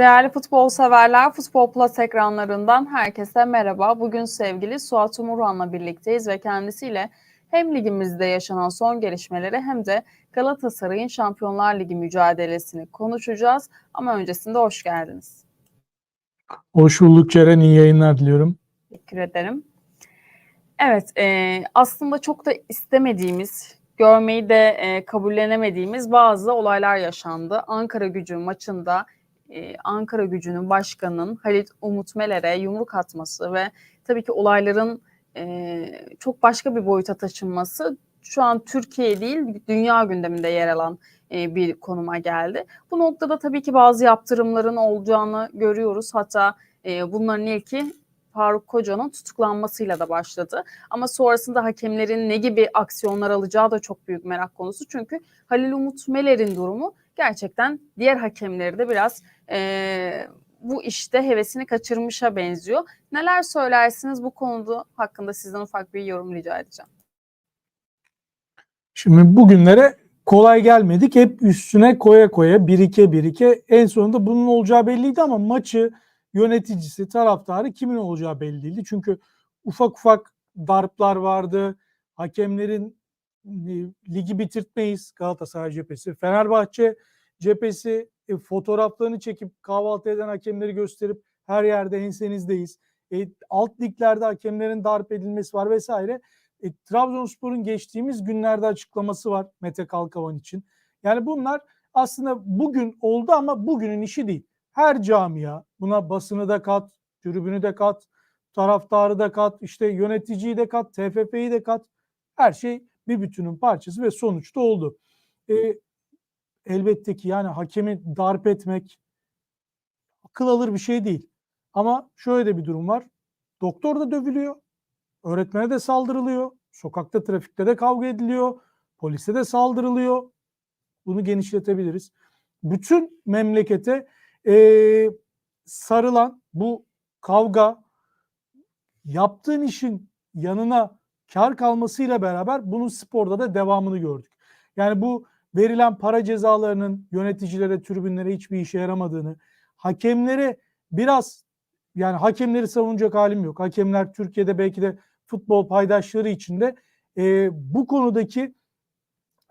Değerli futbol severler, Futbol Plus ekranlarından herkese merhaba. Bugün sevgili Suat Umurhan'la birlikteyiz ve kendisiyle hem ligimizde yaşanan son gelişmeleri hem de Galatasaray'ın Şampiyonlar Ligi mücadelesini konuşacağız. Ama öncesinde hoş geldiniz. Hoş bulduk Ceren, iyi yayınlar diliyorum. Teşekkür ederim. Evet, e, aslında çok da istemediğimiz, görmeyi de e, kabullenemediğimiz bazı olaylar yaşandı. Ankara gücü maçında e, Ankara gücünün başkanının Halit Umut Meler'e yumruk atması ve tabii ki olayların e, çok başka bir boyuta taşınması şu an Türkiye değil dünya gündeminde yer alan e, bir konuma geldi. Bu noktada tabii ki bazı yaptırımların olacağını görüyoruz. Hatta e, bunların ilki Faruk Koca'nın tutuklanmasıyla da başladı. Ama sonrasında hakemlerin ne gibi aksiyonlar alacağı da çok büyük merak konusu. Çünkü Halil Umut Meler'in durumu gerçekten diğer hakemleri de biraz e, bu işte hevesini kaçırmışa benziyor. Neler söylersiniz bu konuda hakkında sizden ufak bir yorum rica edeceğim. Şimdi bugünlere kolay gelmedik. Hep üstüne koya koya birike birike en sonunda bunun olacağı belliydi ama maçı yöneticisi, taraftarı kimin olacağı belli değildi. Çünkü ufak ufak darplar vardı. Hakemlerin ligi bitirtmeyiz Galatasaray cephesi. Fenerbahçe cephesi e, fotoğraflarını çekip kahvaltı eden hakemleri gösterip her yerde ensenizdeyiz. E, alt liglerde hakemlerin darp edilmesi var vesaire. E, Trabzonspor'un geçtiğimiz günlerde açıklaması var Mete Kalkavan için. Yani bunlar aslında bugün oldu ama bugünün işi değil. Her camia buna basını da kat, tribünü de kat, taraftarı da kat, işte yöneticiyi de kat, TFF'yi de kat. Her şey bir bütünün parçası ve sonuçta oldu. E, elbette ki yani hakemi darp etmek akıl alır bir şey değil. Ama şöyle de bir durum var. Doktor da dövülüyor. Öğretmene de saldırılıyor. Sokakta trafikte de kavga ediliyor. Polise de saldırılıyor. Bunu genişletebiliriz. Bütün memlekete e, sarılan bu kavga yaptığın işin yanına kar kalmasıyla beraber bunun sporda da devamını gördük. Yani bu verilen para cezalarının yöneticilere, tribünlere hiçbir işe yaramadığını, hakemlere biraz yani hakemleri savunacak halim yok. Hakemler Türkiye'de belki de futbol paydaşları içinde e, bu konudaki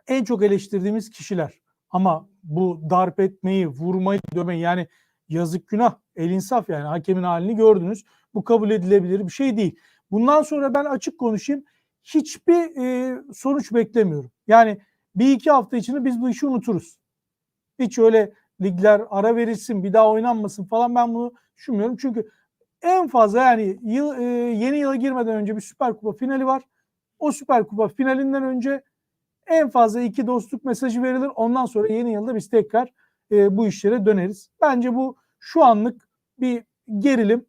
en çok eleştirdiğimiz kişiler. Ama bu darp etmeyi, vurmayı, dövmeyi yani yazık günah, el insaf yani hakemin halini gördünüz. Bu kabul edilebilir bir şey değil. Bundan sonra ben açık konuşayım. Hiçbir e, sonuç beklemiyorum. Yani bir iki hafta içinde biz bu işi unuturuz. Hiç öyle ligler ara verilsin bir daha oynanmasın falan ben bunu düşünmüyorum. Çünkü en fazla yani yıl, e, yeni yıla girmeden önce bir Süper Kupa finali var. O Süper Kupa finalinden önce en fazla iki dostluk mesajı verilir. Ondan sonra yeni yılda biz tekrar e, bu işlere döneriz. Bence bu şu anlık bir gerilim.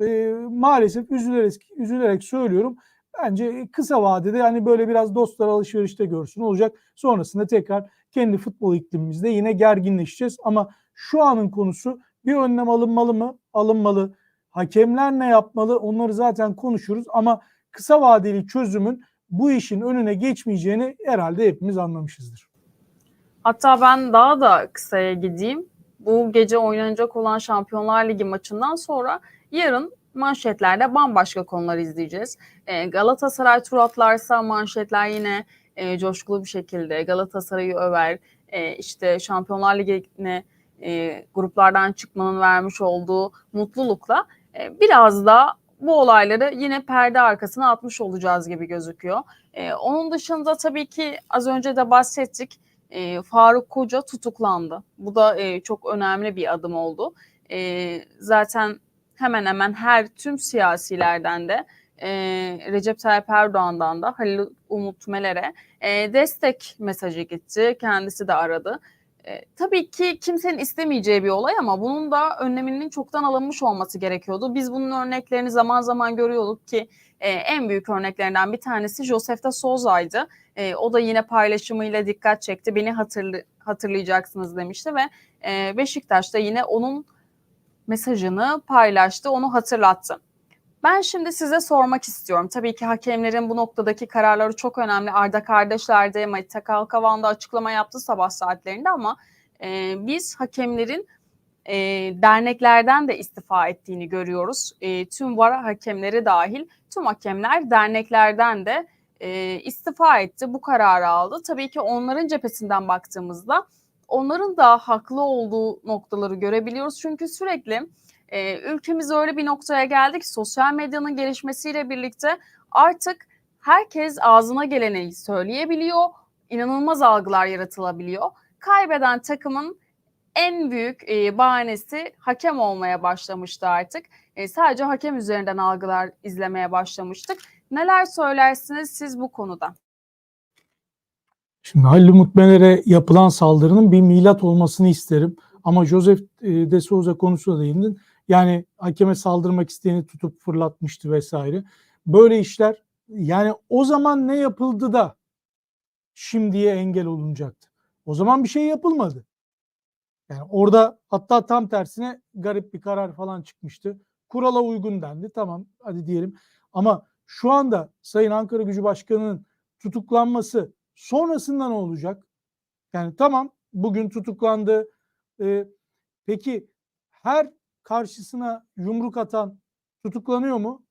E, maalesef üzülerek, üzülerek söylüyorum. Bence kısa vadede yani böyle biraz dostlar alışverişte görsün olacak. Sonrasında tekrar kendi futbol iklimimizde yine gerginleşeceğiz. Ama şu anın konusu bir önlem alınmalı mı? Alınmalı. Hakemler ne yapmalı? Onları zaten konuşuruz ama kısa vadeli çözümün bu işin önüne geçmeyeceğini herhalde hepimiz anlamışızdır. Hatta ben daha da kısaya gideyim. Bu gece oynanacak olan Şampiyonlar Ligi maçından sonra yarın manşetlerde bambaşka konular izleyeceğiz. E, Galatasaray tur atlarsa manşetler yine e, coşkulu bir şekilde Galatasaray'ı över. E, işte Şampiyonlar Ligi'ne e, gruplardan çıkmanın vermiş olduğu mutlulukla e, biraz da bu olayları yine perde arkasına atmış olacağız gibi gözüküyor. E, onun dışında tabii ki az önce de bahsettik. E, Faruk Koca tutuklandı. Bu da e, çok önemli bir adım oldu. E, zaten hemen hemen her tüm siyasilerden de e, Recep Tayyip Erdoğan'dan da Halil Umut Meler'e e, destek mesajı gitti. Kendisi de aradı. E, tabii ki kimsenin istemeyeceği bir olay ama bunun da önleminin çoktan alınmış olması gerekiyordu. Biz bunun örneklerini zaman zaman görüyorduk ki e, en büyük örneklerinden bir tanesi Josef de Souza'ydı. E, o da yine paylaşımıyla dikkat çekti. Beni hatırlı, hatırlayacaksınız demişti ve e, Beşiktaş'ta yine onun mesajını paylaştı, onu hatırlattı. Ben şimdi size sormak istiyorum. Tabii ki hakemlerin bu noktadaki kararları çok önemli. Arda kardeşler de Mete Kalkavan açıklama yaptı sabah saatlerinde ama e, biz hakemlerin e, derneklerden de istifa ettiğini görüyoruz. E, tüm var hakemleri dahil tüm hakemler derneklerden de e, istifa etti, bu kararı aldı. Tabii ki onların cephesinden baktığımızda onların da haklı olduğu noktaları görebiliyoruz. Çünkü sürekli e, ülkemiz öyle bir noktaya geldi ki sosyal medyanın gelişmesiyle birlikte artık herkes ağzına geleni söyleyebiliyor. İnanılmaz algılar yaratılabiliyor. Kaybeden takımın en büyük e, bahanesi hakem olmaya başlamıştı artık. E, sadece hakem üzerinden algılar izlemeye başlamıştık. Neler söylersiniz siz bu konuda? Şimdi Halil Mutmeler'e yapılan saldırının bir milat olmasını isterim. Ama Joseph e, de Souza konusuna değindin. Yani hakeme saldırmak isteyeni tutup fırlatmıştı vesaire. Böyle işler yani o zaman ne yapıldı da şimdiye engel olunacaktı. O zaman bir şey yapılmadı. Yani orada hatta tam tersine garip bir karar falan çıkmıştı. Kurala uygun dendi. Tamam hadi diyelim. Ama şu anda Sayın Ankara Gücü Başkanı'nın tutuklanması sonrasında ne olacak? Yani tamam bugün tutuklandı. Ee, peki her karşısına yumruk atan tutuklanıyor mu?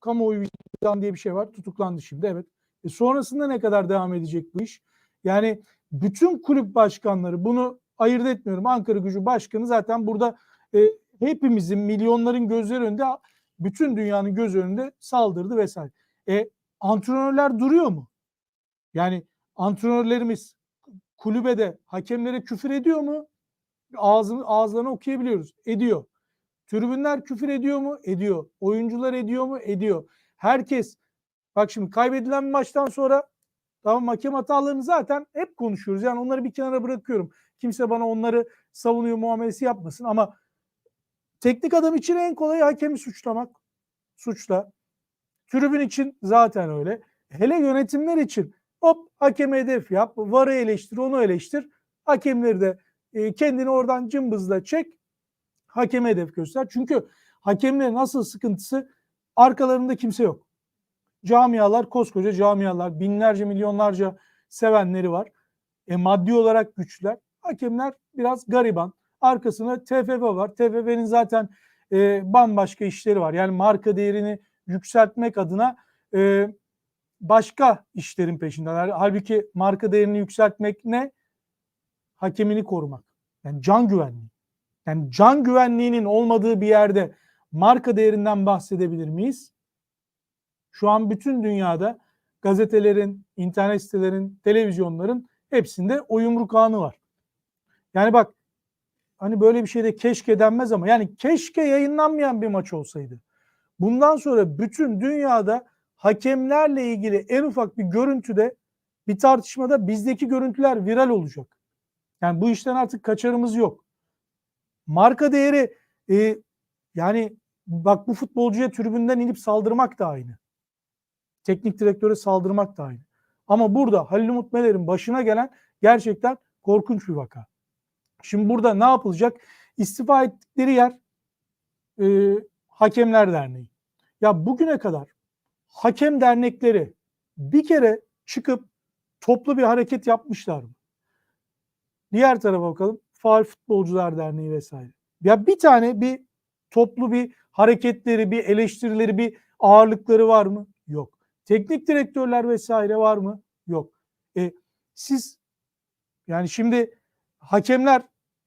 Kamuoyu vicdan diye bir şey var. Tutuklandı şimdi evet. E sonrasında ne kadar devam edecek bu iş? Yani bütün kulüp başkanları bunu ayırt etmiyorum. Ankara Gücü Başkanı zaten burada e, hepimizin milyonların gözleri önünde bütün dünyanın göz önünde saldırdı vesaire. E antrenörler duruyor mu? Yani antrenörlerimiz kulübede hakemlere küfür ediyor mu? Ağzını, ağızlarını okuyabiliyoruz. Ediyor. Tribünler küfür ediyor mu? Ediyor. Oyuncular ediyor mu? Ediyor. Herkes bak şimdi kaybedilen maçtan sonra tamam hakem hatalarını zaten hep konuşuyoruz. Yani onları bir kenara bırakıyorum. Kimse bana onları savunuyor muamelesi yapmasın ama teknik adam için en kolay hakemi suçlamak. Suçla. Tribün için zaten öyle. Hele yönetimler için hop hakeme hedef yap, varı eleştir, onu eleştir. Hakemleri de e, kendini oradan cımbızla çek. Hakeme hedef göster. Çünkü hakemlerin asıl sıkıntısı arkalarında kimse yok. Camialar, koskoca camialar, binlerce, milyonlarca sevenleri var. E, maddi olarak güçler. Hakemler biraz gariban. Arkasına TFF var. TFF'nin zaten e, bambaşka işleri var. Yani marka değerini yükseltmek adına e, başka işlerin peşindeler. Halbuki marka değerini yükseltmek ne? Hakemini korumak. Yani can güvenliği. Yani can güvenliğinin olmadığı bir yerde marka değerinden bahsedebilir miyiz? Şu an bütün dünyada gazetelerin, internet sitelerin, televizyonların hepsinde o yumruk anı var. Yani bak hani böyle bir şeyde keşke denmez ama yani keşke yayınlanmayan bir maç olsaydı. Bundan sonra bütün dünyada hakemlerle ilgili en ufak bir görüntüde bir tartışmada bizdeki görüntüler viral olacak. Yani bu işten artık kaçarımız yok. Marka değeri e, yani bak bu futbolcuya tribünden inip saldırmak da aynı. Teknik direktöre saldırmak da aynı. Ama burada Halil Umut Meler'in başına gelen gerçekten korkunç bir vaka. Şimdi burada ne yapılacak? İstifa ettikleri yer e, Hakemler Derneği. Ya bugüne kadar hakem dernekleri bir kere çıkıp toplu bir hareket yapmışlar mı? Diğer tarafa bakalım. Faal Futbolcular Derneği vesaire. Ya bir tane bir toplu bir hareketleri, bir eleştirileri, bir ağırlıkları var mı? Yok. Teknik direktörler vesaire var mı? Yok. E, siz yani şimdi hakemler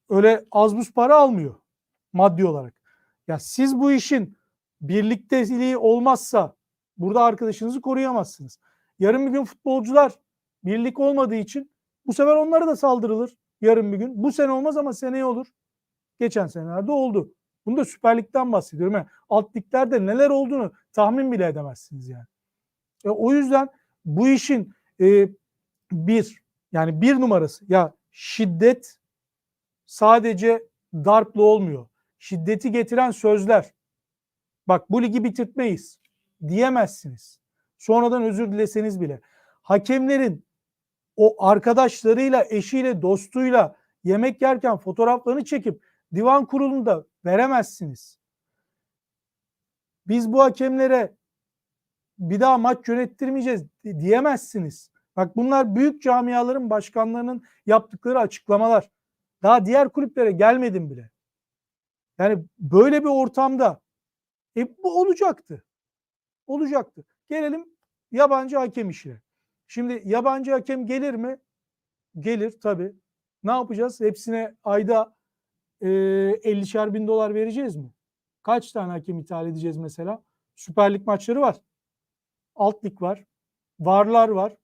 öyle az buz para almıyor maddi olarak. Ya siz bu işin birlikteliği olmazsa burada arkadaşınızı koruyamazsınız. Yarın bir gün futbolcular birlik olmadığı için bu sefer onlara da saldırılır yarın bir gün. Bu sene olmaz ama seneye olur. Geçen senelerde oldu. Bunu da Süper Lig'den bahsediyorum. Yani alt liglerde neler olduğunu tahmin bile edemezsiniz yani. E, o yüzden bu işin e, bir yani bir numarası ya şiddet sadece darplı olmuyor. Şiddeti getiren sözler. Bak bu ligi bitirtmeyiz diyemezsiniz. Sonradan özür dileseniz bile. Hakemlerin o arkadaşlarıyla, eşiyle, dostuyla yemek yerken fotoğraflarını çekip divan kurulunda veremezsiniz. Biz bu hakemlere bir daha maç yönettirmeyeceğiz diyemezsiniz. Bak bunlar büyük camiaların başkanlarının yaptıkları açıklamalar. Daha diğer kulüplere gelmedim bile. Yani böyle bir ortamda e, bu olacaktı. Olacaktı. Gelelim yabancı hakem işine. Şimdi yabancı hakem gelir mi? Gelir tabii. Ne yapacağız? Hepsine ayda e, 50'şer bin dolar vereceğiz mi? Kaç tane hakem ithal edeceğiz mesela? Süper Lig maçları var. Alt lig var. Varlar var.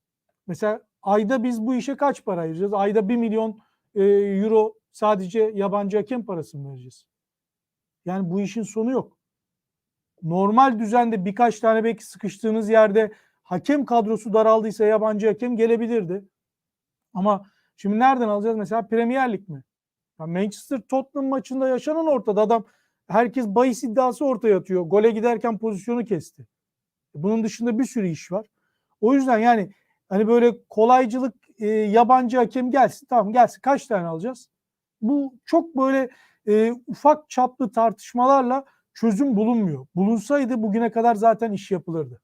Mesela ayda biz bu işe kaç para ayıracağız? Ayda 1 milyon e, euro sadece yabancı hakem parası mı vereceğiz? Yani bu işin sonu yok. Normal düzende birkaç tane belki sıkıştığınız yerde hakem kadrosu daraldıysa yabancı hakem gelebilirdi. Ama şimdi nereden alacağız? Mesela Premier Lig mi? Ya Manchester Tottenham maçında yaşanan ortada adam herkes bahis iddiası ortaya atıyor. Gole giderken pozisyonu kesti. Bunun dışında bir sürü iş var. O yüzden yani hani böyle kolaycılık e, yabancı hakem gelsin tamam gelsin kaç tane alacağız? Bu çok böyle e, ufak çaplı tartışmalarla çözüm bulunmuyor. Bulunsaydı bugüne kadar zaten iş yapılırdı.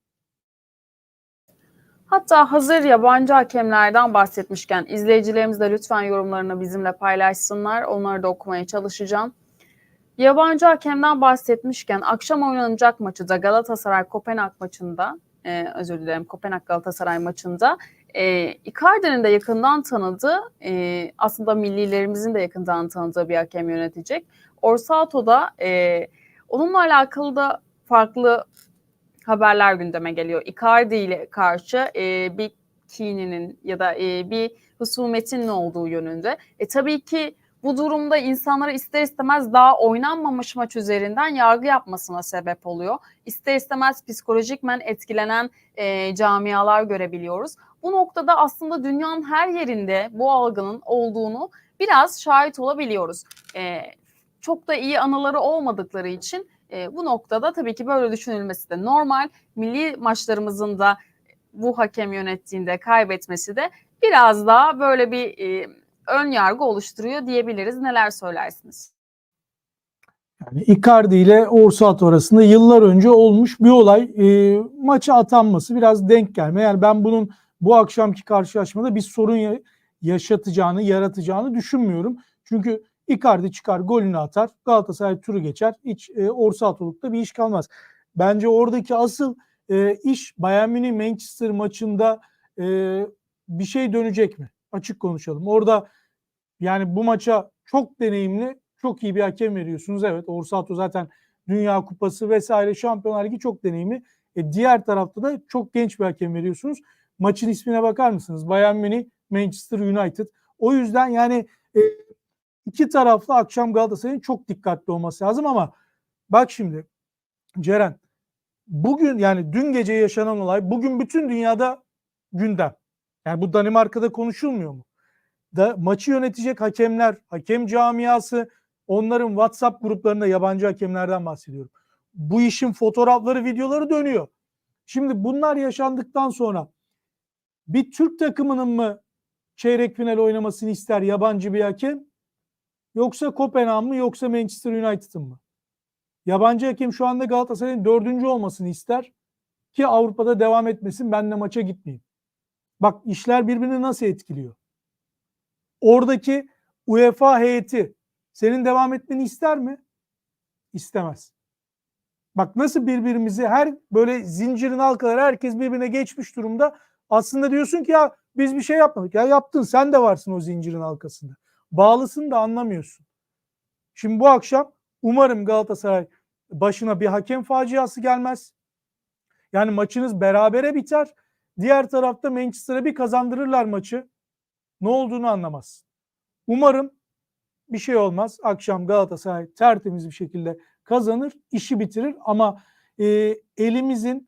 Hatta hazır yabancı hakemlerden bahsetmişken izleyicilerimiz de lütfen yorumlarını bizimle paylaşsınlar. Onları da okumaya çalışacağım. Yabancı hakemden bahsetmişken akşam oynanacak maçı da Galatasaray Kopenhag maçında e, özür dilerim Kopenhag Galatasaray maçında e, Icardi'nin de yakından tanıdığı e, aslında millilerimizin de yakından tanıdığı bir hakem yönetecek. Orsato'da e, onunla alakalı da farklı haberler gündeme geliyor. Icardi ile karşı e, bir kininin ya da e, bir husumetin olduğu yönünde. E, tabii ki bu durumda insanlara ister istemez daha oynanmamış maç üzerinden yargı yapmasına sebep oluyor. İster istemez psikolojikmen etkilenen e, camialar görebiliyoruz. Bu noktada aslında dünyanın her yerinde bu algının olduğunu biraz şahit olabiliyoruz. E, çok da iyi anıları olmadıkları için e, bu noktada tabii ki böyle düşünülmesi de normal. Milli maçlarımızın da bu hakem yönettiğinde kaybetmesi de biraz daha böyle bir e, ön yargı oluşturuyor diyebiliriz. Neler söylersiniz? Yani Icardi ile Orsato arasında yıllar önce olmuş bir olay. E, maça atanması biraz denk gelme. Yani ben bunun bu akşamki karşılaşmada bir sorun ya- yaşatacağını, yaratacağını düşünmüyorum. Çünkü Icardi çıkar, golünü atar, Galatasaray turu geçer. Hiç e, Orsato'lukta bir iş kalmaz. Bence oradaki asıl e, iş Bayern Münih Manchester maçında e, bir şey dönecek mi? Açık konuşalım. Orada yani bu maça çok deneyimli, çok iyi bir hakem veriyorsunuz. Evet Orsato zaten Dünya Kupası vesaire Şampiyonlar Ligi çok deneyimli. E, diğer tarafta da çok genç bir hakem veriyorsunuz. Maçın ismine bakar mısınız? Bayern Münih, Manchester United. O yüzden yani e, iki taraflı akşam Galatasaray'ın çok dikkatli olması lazım ama bak şimdi Ceren bugün yani dün gece yaşanan olay bugün bütün dünyada gündem. Yani bu Danimarka'da konuşulmuyor mu? Da maçı yönetecek hakemler, hakem camiası, onların WhatsApp gruplarında yabancı hakemlerden bahsediyorum. Bu işin fotoğrafları, videoları dönüyor. Şimdi bunlar yaşandıktan sonra bir Türk takımının mı çeyrek final oynamasını ister yabancı bir hakem? Yoksa Kopenhag mı yoksa Manchester United'ın mı? Yabancı hakem şu anda Galatasaray'ın dördüncü olmasını ister ki Avrupa'da devam etmesin ben de maça gitmeyeyim. Bak işler birbirini nasıl etkiliyor? Oradaki UEFA heyeti senin devam etmeni ister mi? İstemez. Bak nasıl birbirimizi her böyle zincirin halkaları herkes birbirine geçmiş durumda. Aslında diyorsun ki ya biz bir şey yapmadık. Ya yaptın sen de varsın o zincirin halkasında. Bağlısın da anlamıyorsun. Şimdi bu akşam umarım Galatasaray başına bir hakem faciası gelmez. Yani maçınız berabere biter. Diğer tarafta Manchester'a bir kazandırırlar maçı. Ne olduğunu anlamaz. Umarım bir şey olmaz. Akşam Galatasaray tertemiz bir şekilde kazanır, işi bitirir ama e, elimizin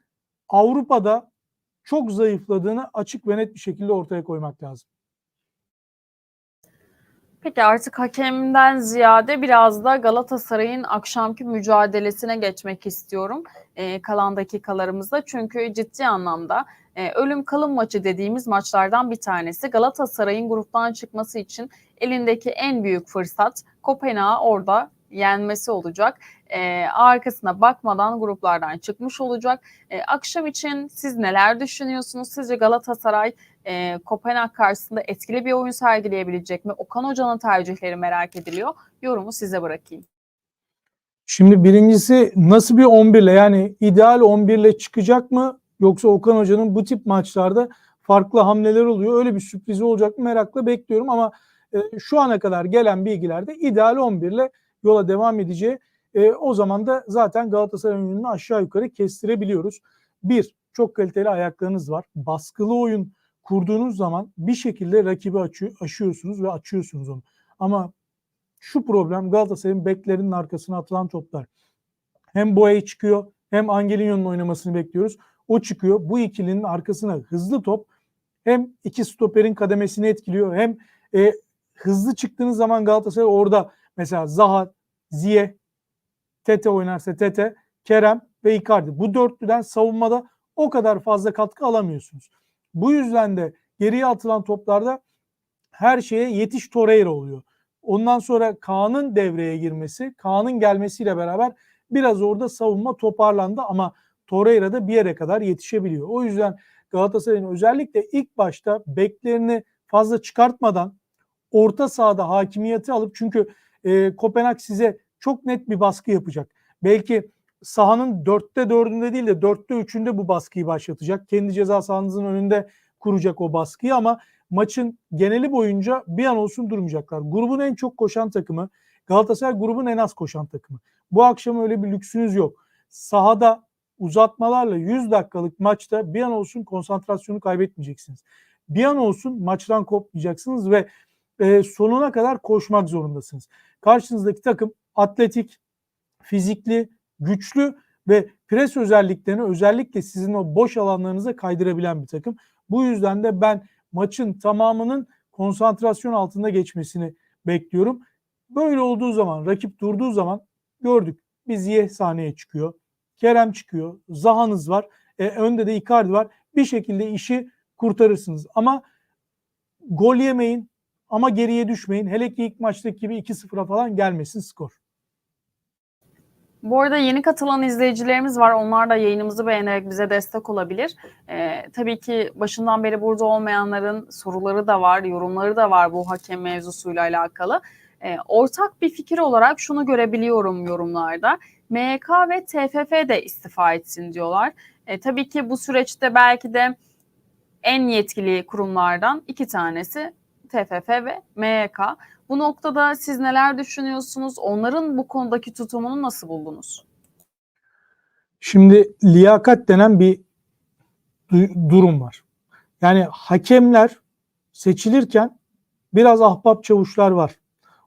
Avrupa'da çok zayıfladığını açık ve net bir şekilde ortaya koymak lazım. Peki artık hakemden ziyade biraz da Galatasaray'ın akşamki mücadelesine geçmek istiyorum e, kalan dakikalarımızda. Çünkü ciddi anlamda e, ölüm kalım maçı dediğimiz maçlardan bir tanesi. Galatasaray'ın gruptan çıkması için elindeki en büyük fırsat Kopenhag'ı orada yenmesi olacak. E, arkasına bakmadan gruplardan çıkmış olacak. E, akşam için siz neler düşünüyorsunuz? Sizce Galatasaray e, Kopenhag karşısında etkili bir oyun sergileyebilecek mi? Okan Hoca'nın tercihleri merak ediliyor. Yorumu size bırakayım. Şimdi birincisi nasıl bir 11 ile yani ideal 11 ile çıkacak mı yoksa Okan Hoca'nın bu tip maçlarda farklı hamleler oluyor. Öyle bir sürprizi olacak mı merakla bekliyorum ama e, şu ana kadar gelen bilgilerde ideal 11 ile yola devam edeceği e, o zaman da zaten Galatasaray oyununu aşağı yukarı kestirebiliyoruz. Bir, çok kaliteli ayaklarınız var. Baskılı oyun kurduğunuz zaman bir şekilde rakibi açıyor, aşıyorsunuz ve açıyorsunuz onu. Ama şu problem Galatasaray'ın beklerinin arkasına atılan toplar. Hem Boye çıkıyor hem Angelinho'nun oynamasını bekliyoruz. O çıkıyor. Bu ikilinin arkasına hızlı top hem iki stoperin kademesini etkiliyor hem e, hızlı çıktığınız zaman Galatasaray orada mesela Zaha, Ziye, Tete oynarsa Tete, Kerem ve Icardi. Bu dörtlüden savunmada o kadar fazla katkı alamıyorsunuz. Bu yüzden de geriye atılan toplarda her şeye yetiş Torreira oluyor. Ondan sonra Kaan'ın devreye girmesi, Kaan'ın gelmesiyle beraber biraz orada savunma toparlandı ama Torreira da bir yere kadar yetişebiliyor. O yüzden Galatasaray'ın özellikle ilk başta beklerini fazla çıkartmadan orta sahada hakimiyeti alıp çünkü e, Kopenhag size çok net bir baskı yapacak. Belki sahanın dörtte dördünde değil de dörtte üçünde bu baskıyı başlatacak. Kendi ceza sahanızın önünde kuracak o baskıyı ama maçın geneli boyunca bir an olsun durmayacaklar. Grubun en çok koşan takımı Galatasaray grubun en az koşan takımı. Bu akşam öyle bir lüksünüz yok. Sahada uzatmalarla 100 dakikalık maçta bir an olsun konsantrasyonu kaybetmeyeceksiniz. Bir an olsun maçtan kopmayacaksınız ve e, sonuna kadar koşmak zorundasınız. Karşınızdaki takım atletik, fizikli, güçlü ve pres özelliklerini özellikle sizin o boş alanlarınıza kaydırabilen bir takım. Bu yüzden de ben maçın tamamının konsantrasyon altında geçmesini bekliyorum. Böyle olduğu zaman, rakip durduğu zaman gördük. Bir Ziyeh sahneye çıkıyor. Kerem çıkıyor. Zaha'nız var. E, önde de Icardi var. Bir şekilde işi kurtarırsınız. Ama gol yemeyin ama geriye düşmeyin. Hele ki ilk maçtaki gibi 2-0'a falan gelmesin skor. Bu arada yeni katılan izleyicilerimiz var. Onlar da yayınımızı beğenerek bize destek olabilir. Ee, tabii ki başından beri burada olmayanların soruları da var, yorumları da var bu hakem mevzusuyla alakalı. Ee, ortak bir fikir olarak şunu görebiliyorum yorumlarda. MYK ve TFF de istifa etsin diyorlar. Ee, tabii ki bu süreçte belki de en yetkili kurumlardan iki tanesi TFF ve MYK. Bu noktada siz neler düşünüyorsunuz? Onların bu konudaki tutumunu nasıl buldunuz? Şimdi liyakat denen bir du- durum var. Yani hakemler seçilirken biraz ahbap çavuşlar var.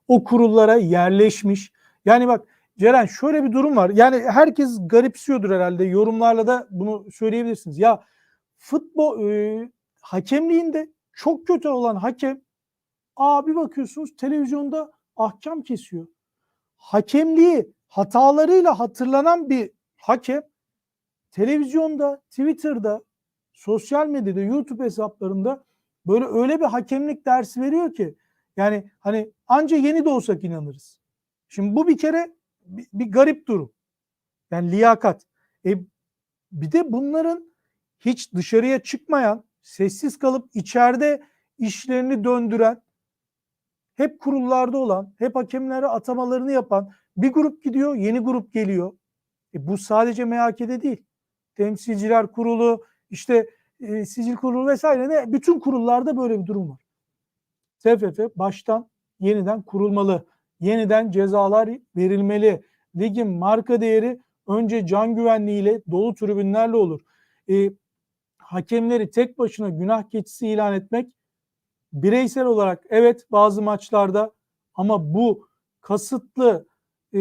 O kurullara yerleşmiş. Yani bak Ceren şöyle bir durum var. Yani herkes garipsiyordur herhalde. Yorumlarla da bunu söyleyebilirsiniz. Ya futbol e, hakemliğinde çok kötü olan hakem Aa bir bakıyorsunuz televizyonda ahkam kesiyor. Hakemliği hatalarıyla hatırlanan bir hakem televizyonda, Twitter'da, sosyal medyada, YouTube hesaplarında böyle öyle bir hakemlik dersi veriyor ki yani hani anca yeni de olsak inanırız. Şimdi bu bir kere bir, bir garip durum. Yani liyakat. E, bir de bunların hiç dışarıya çıkmayan, sessiz kalıp içeride işlerini döndüren hep kurullarda olan, hep hakemlere atamalarını yapan bir grup gidiyor, yeni grup geliyor. E bu sadece MHK'de değil. Temsilciler kurulu, işte e, sicil kurulu vesaire ne bütün kurullarda böyle bir durum var. TFF baştan yeniden kurulmalı. Yeniden cezalar verilmeli. Ligin marka değeri önce can güvenliğiyle, dolu tribünlerle olur. E, hakemleri tek başına günah keçisi ilan etmek bireysel olarak evet bazı maçlarda ama bu kasıtlı e,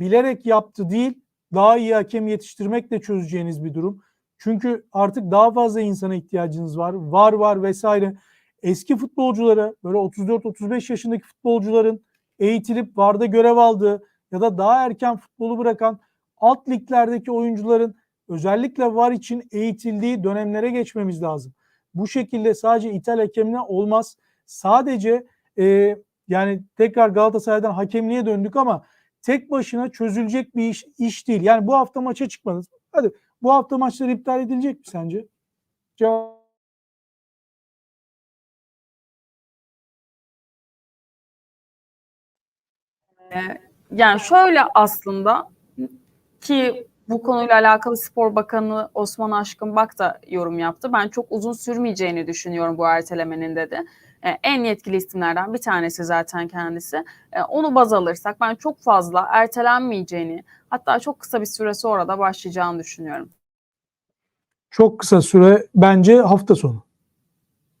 bilerek yaptı değil daha iyi hakem yetiştirmekle çözeceğiniz bir durum. Çünkü artık daha fazla insana ihtiyacınız var. Var var vesaire. Eski futbolculara böyle 34-35 yaşındaki futbolcuların eğitilip VAR'da görev aldığı ya da daha erken futbolu bırakan alt liglerdeki oyuncuların özellikle VAR için eğitildiği dönemlere geçmemiz lazım. Bu şekilde sadece ithal hakemle olmaz. Sadece e, yani tekrar Galatasaray'dan hakemliğe döndük ama tek başına çözülecek bir iş, iş değil. Yani bu hafta maça çıkmadınız. Hadi bu hafta maçlar iptal edilecek mi sence? Cevap Yani şöyle aslında ki bu konuyla alakalı Spor Bakanı Osman Aşkın Bak da yorum yaptı. Ben çok uzun sürmeyeceğini düşünüyorum bu ertelemenin dedi. E, en yetkili isimlerden bir tanesi zaten kendisi. E, onu baz alırsak ben çok fazla ertelenmeyeceğini hatta çok kısa bir süre sonra da başlayacağını düşünüyorum. çok kısa süre bence hafta sonu.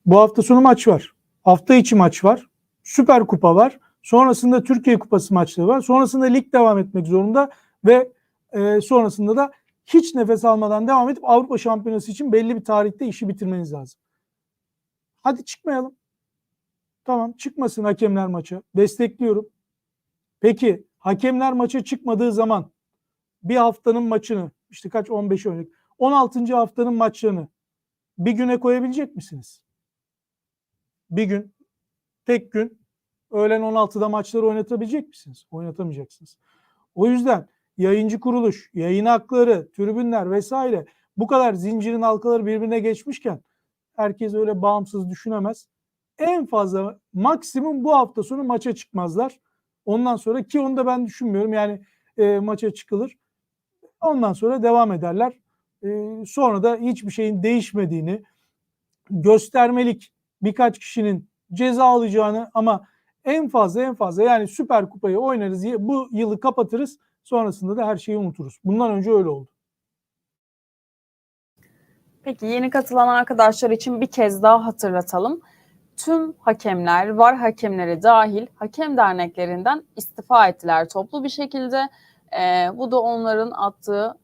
Bu hafta sonu maç var. Hafta içi maç var. Süper Kupa var. Sonrasında Türkiye Kupası maçları var. Sonrasında lig devam etmek zorunda ve e, sonrasında da hiç nefes almadan devam edip Avrupa Şampiyonası için belli bir tarihte işi bitirmeniz lazım. Hadi çıkmayalım. Tamam çıkmasın hakemler maça. Destekliyorum. Peki hakemler maça çıkmadığı zaman bir haftanın maçını işte kaç 15 örnek 16. haftanın maçlarını bir güne koyabilecek misiniz? Bir gün, tek gün öğlen 16'da maçları oynatabilecek misiniz? Oynatamayacaksınız. O yüzden yayıncı kuruluş, yayın hakları, tribünler vesaire bu kadar zincirin halkaları birbirine geçmişken herkes öyle bağımsız düşünemez. En fazla maksimum bu hafta sonu maça çıkmazlar. Ondan sonra ki onu da ben düşünmüyorum. Yani e, maça çıkılır. Ondan sonra devam ederler. E, sonra da hiçbir şeyin değişmediğini göstermelik birkaç kişinin ceza alacağını ama en fazla en fazla yani Süper Kupayı oynarız bu yılı kapatırız sonrasında da her şeyi unuturuz. Bundan önce öyle oldu. Peki yeni katılan arkadaşlar için bir kez daha hatırlatalım. Tüm hakemler, var hakemleri dahil hakem derneklerinden istifa ettiler toplu bir şekilde. Ee, bu da onların attığı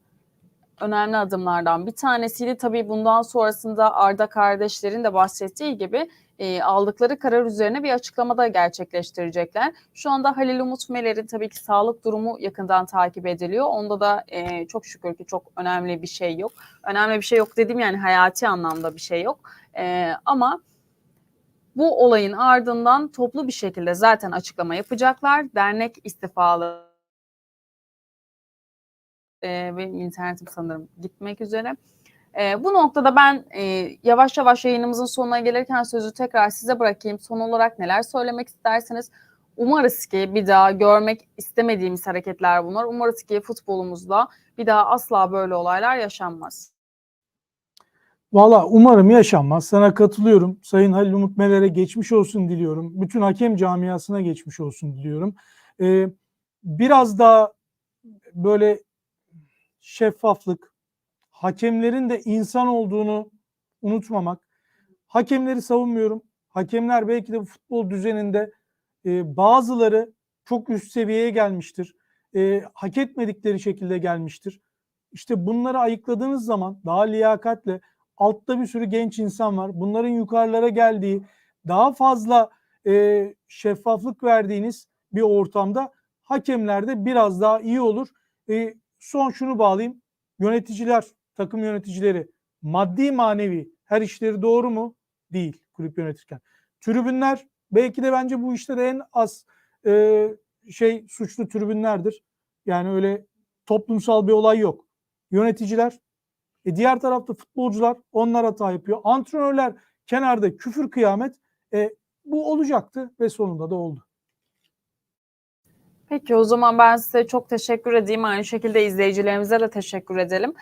önemli adımlardan bir tanesiydi. Tabii bundan sonrasında Arda kardeşlerin de bahsettiği gibi e, aldıkları karar üzerine bir açıklama da gerçekleştirecekler. Şu anda Halil Umut Meler'in tabii ki sağlık durumu yakından takip ediliyor. Onda da e, çok şükür ki çok önemli bir şey yok. Önemli bir şey yok dedim yani hayati anlamda bir şey yok. E, ama bu olayın ardından toplu bir şekilde zaten açıklama yapacaklar. Dernek istifalı e, benim internetim sanırım gitmek üzere. E, bu noktada ben e, yavaş yavaş yayınımızın sonuna gelirken sözü tekrar size bırakayım. Son olarak neler söylemek isterseniz umarız ki bir daha görmek istemediğimiz hareketler bunlar. Umarız ki futbolumuzda bir daha asla böyle olaylar yaşanmaz. Valla umarım yaşanmaz. Sana katılıyorum. Sayın Halil Umut Meler'e geçmiş olsun diliyorum. Bütün hakem camiasına geçmiş olsun diliyorum. Ee, biraz daha böyle şeffaflık, hakemlerin de insan olduğunu unutmamak. Hakemleri savunmuyorum. Hakemler belki de futbol düzeninde e, bazıları çok üst seviyeye gelmiştir. E, hak etmedikleri şekilde gelmiştir. İşte bunları ayıkladığınız zaman daha liyakatle altta bir sürü genç insan var. Bunların yukarılara geldiği, daha fazla e, şeffaflık verdiğiniz bir ortamda hakemlerde biraz daha iyi olur. E, son şunu bağlayayım. Yöneticiler, takım yöneticileri maddi manevi her işleri doğru mu? Değil kulüp yönetirken. Tribünler belki de bence bu işte en az e, şey suçlu tribünlerdir. Yani öyle toplumsal bir olay yok. Yöneticiler, e diğer tarafta futbolcular onlar hata yapıyor. Antrenörler kenarda küfür kıyamet. E, bu olacaktı ve sonunda da oldu. Peki o zaman ben size çok teşekkür edeyim. Aynı şekilde izleyicilerimize de teşekkür edelim.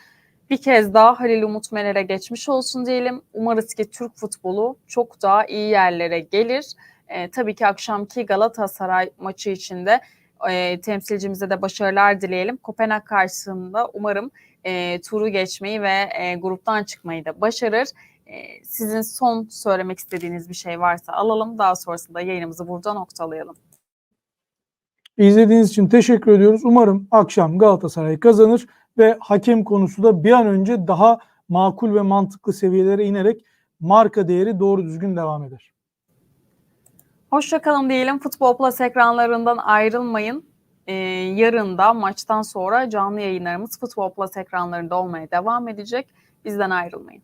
Bir kez daha Halil Umut Meler'e geçmiş olsun diyelim. Umarız ki Türk futbolu çok daha iyi yerlere gelir. E, tabii ki akşamki Galatasaray maçı içinde e, temsilcimize de başarılar dileyelim. Kopenhag karşısında umarım e, turu geçmeyi ve e, gruptan çıkmayı da başarır. E, sizin son söylemek istediğiniz bir şey varsa alalım. Daha sonrasında yayınımızı burada noktalayalım. İzlediğiniz için teşekkür ediyoruz. Umarım akşam Galatasaray kazanır ve hakem konusu da bir an önce daha makul ve mantıklı seviyelere inerek marka değeri doğru düzgün devam eder. Hoşçakalın diyelim. Futbol Plus ekranlarından ayrılmayın. Ee, yarın da maçtan sonra canlı yayınlarımız Futbol Plus ekranlarında olmaya devam edecek. Bizden ayrılmayın.